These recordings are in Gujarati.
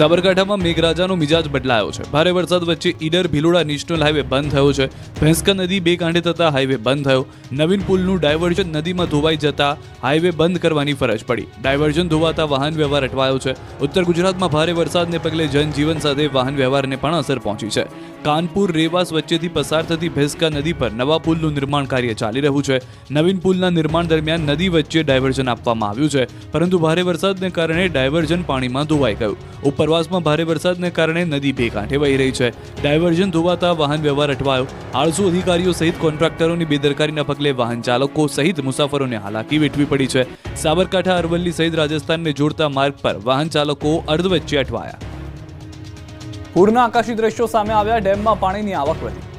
સાબરકાંઠામાં મેઘરાજાનો મિજાજ બદલાયો છે. ભારે વરસાદ વચ્ચે ઈડર ભીલોડા નેશનલ હાઈવે બંધ થયો છે. ભેંસકા નદી બે કાંઠે થતા હાઈવે બંધ થયો. નવીન પુલનું ડાયવર્ઝન નદીમાં ધોવાઈ જતા હાઈવે બંધ કરવાની ફરજ પડી. ડાયવર્ઝન ધોવાતા વાહન વ્યવહાર અટવાયો છે. ઉત્તર ગુજરાતમાં ભારે વરસાદને પગલે જનજીવન સાથે વાહન વ્યવહારને પણ અસર પહોંચી છે. કાનપુર રેવાસ વચ્ચેથી પસાર થતી ભેંસકા નદી પર નવા પુલનું નિર્માણ કાર્ય ચાલી રહ્યું છે. નવીન પુલના નિર્માણ દરમિયાન નદી વચ્ચે ડાયવર્ઝન આપવામાં આવ્યું છે. પરંતુ ભારે વરસાદને કારણે ડાયવર્ઝન પાણીમાં ધોવાઈ ગયું. ઉપરવાસમાં ભારે વરસાદને કારણે નદી બે કાંઠે વહી રહી છે. ડાયવર્ઝન ધોવાતા વાહન વ્યવહાર અટવાયો. આળસુ અધિકારીઓ સહિત કોન્ટ્રાક્ટરોની બેદરકારીના પગલે વાહન ચાલકો સહિત મુસાફરોને હાલાકી વેઠવી પડી છે. સાબરકાંઠા, અરવલ્લી સહિત રાજસ્થાનને જોડતા માર્ગ પર વાહન ચાલકો અર્ધવચ્ચે અટવાયા. પૂરના આકાશી દ્રશ્યો સામે આવ્યા ડેમમાં પાણીની આવક વધી.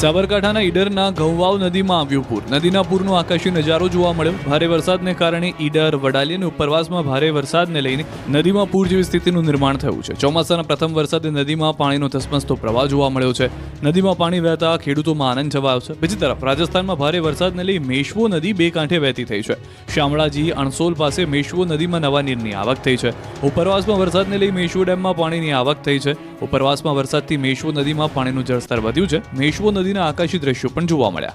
સાબરકાંઠાના ઈડરના ઘઉવાવ નદીમાં આવ્યું પૂર. નદીના પૂરનો આકાશી નજારો જોવા મળ્યો. ભારે વરસાદને કારણે ઈડર, વડાલી અને ઉપરવાસમાં ભારે વરસાદને લઈને નદીમાં પૂર જેવી સ્થિતિનું નિર્માણ થયું છે. ચોમાસાના પ્રથમ વરસાદે નદીમાં પાણીનો ધસમસતો પ્રવાહ જોવા મળ્યો છે. નદીમાં પાણી વહેતા ખેડૂતોમાં આનંદ છવાયો છે. બીજી તરફ, રાજસ્થાનમાં ભારે વરસાદને લઈ મેશવો નદી બે કાંઠે વહેતી થઈ છે. શામળાજી, અણસોલ પાસે મેશવો નદીમાં નવા નીરની આવક થઈ છે. ઉપરવાસમાં વરસાદને લઈ મેશવો ડેમમાં પાણીની આવક થઈ છે. ઉપરવાસમાં વરસાદથી મેશવો નદીમાં પાણીનું જળસ્તર વધ્યું છે. મેશવો નદીના આકાશી દ્રશ્યો પણ જોવા મળ્યા.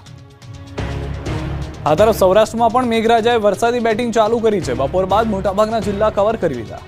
આ તરફ સૌરાષ્ટ્રમાં પણ મેઘરાજાએ વરસાદી બેટિંગ ચાલુ કરી છે. બપોર બાદ મોટાભાગના જિલ્લા કવર કરી લીધા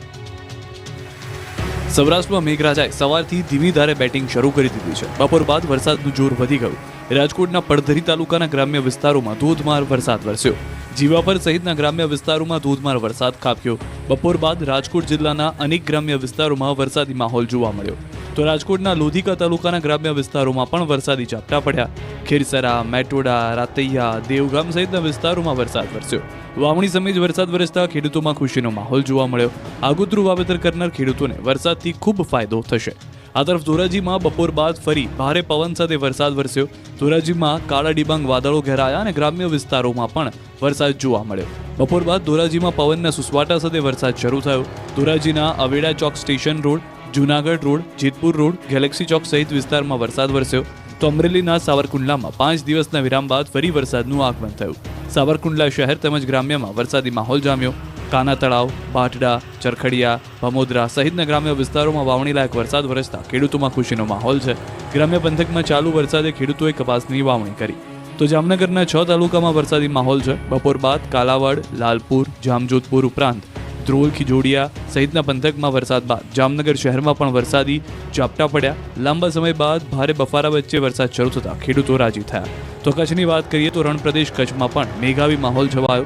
સૌરાષ્ટ્રમાં મેઘરાજાએ સવારથી ધીમી ધારે બેટિંગ શરૂ કરી દીધી છે. બપોર બાદ વરસાદનું જોર વધી ગયું. રાજકોટના પડધરી તાલુકાના ગ્રામ્ય વિસ્તારોમાં ધોધમાર વરસાદ વરસ્યો. જીવાપર સહિતના ગ્રામ્ય વિસ્તારોમાં ધોધમાર વરસાદ ખાબક્યો. બપોર બાદ રાજકોટ જિલ્લાના અનેક ગ્રામ્ય વિસ્તારોમાં વરસાદી માહોલ જોવા મળ્યો. તો રાજકોટના લોધિકા તાલુકાના ગ્રામ્ય વિસ્તારોમાં પણ વરસાદી ઝાપટા પડ્યા. ખેરસરા, મેટોડા, રાતૈયા, દેવગામ સહિતના વિસ્તારોમાં વરસાદ વરસ્યો. વાવણી સમયે જ વરસાદ વરસતા ખેડૂતોમાં ખુશીનો માહોલ જોવા મળ્યો. આગોતરું વાવેતર કરનાર ખેડૂતોને વરસાદથી ખૂબ ફાયદો થશે. આ તરફ ધોરાજીમાં બપોર બાદ ફરી ભારે પવન સાથે વરસાદ વરસ્યો. ધોરાજીમાં કાળા ડિબાંગ વાદળો ઘેરાયા અને ગ્રામ્ય વિસ્તારોમાં પણ વરસાદ જોવા મળ્યો. બપોર બાદ ધોરાજીમાં પવનના સુસવાટા સાથે વરસાદ શરૂ થયો. ધોરાજીના Aveda Chowk station road Junagadh road, Jetpur road, Galaxy Chowk સહિત વિસ્તારમાં વરસાદ વરસ્યો. તો અમરેલીના સાવરકુંડલામાં પાંચ દિવસના વિરામ બાદ ફરી વરસાદનું આગમન થયું. સાવરકુંડલા શહેર તેમજ ગ્રામ્યમાં વરસાદી માહોલ જામ્યો. કાના તળાવ ભાટડા ચરખડિયા, ભમોદરા સહિતના ગ્રામ્ય વિસ્તારોમાં વાવણી લાયક વરસાદ વરસતા ખેડૂતોમાં ખુશીનો માહોલ છે. ગ્રામ્ય પંથકમાં ચાલુ વરસાદે ખેડૂતોએ કપાસની વાવણી કરી. તો જામનગરના છ તાલુકામાં વરસાદી માહોલ છે. બપોર બાદ કાલાવાડ, લાલપુર, જામજોધપુર ઉપરાંત ધ્રોલ, ખીજોડિયા સહિતના પંથકમાં વરસાદ બાદ. જામનગર શહેરમાં પણ વરસાદી ઝાપટા પડ્યા. લાંબા સમય બાદ ભારે બફારા વચ્ચે વરસાદ શરૂ થતાં ખેડૂતો રાજી થયા. તો કચ્છની વાત કરીએ તો રણપ્રદેશ કચ્છમાં પણ મેઘાવી માહોલ છવાયો.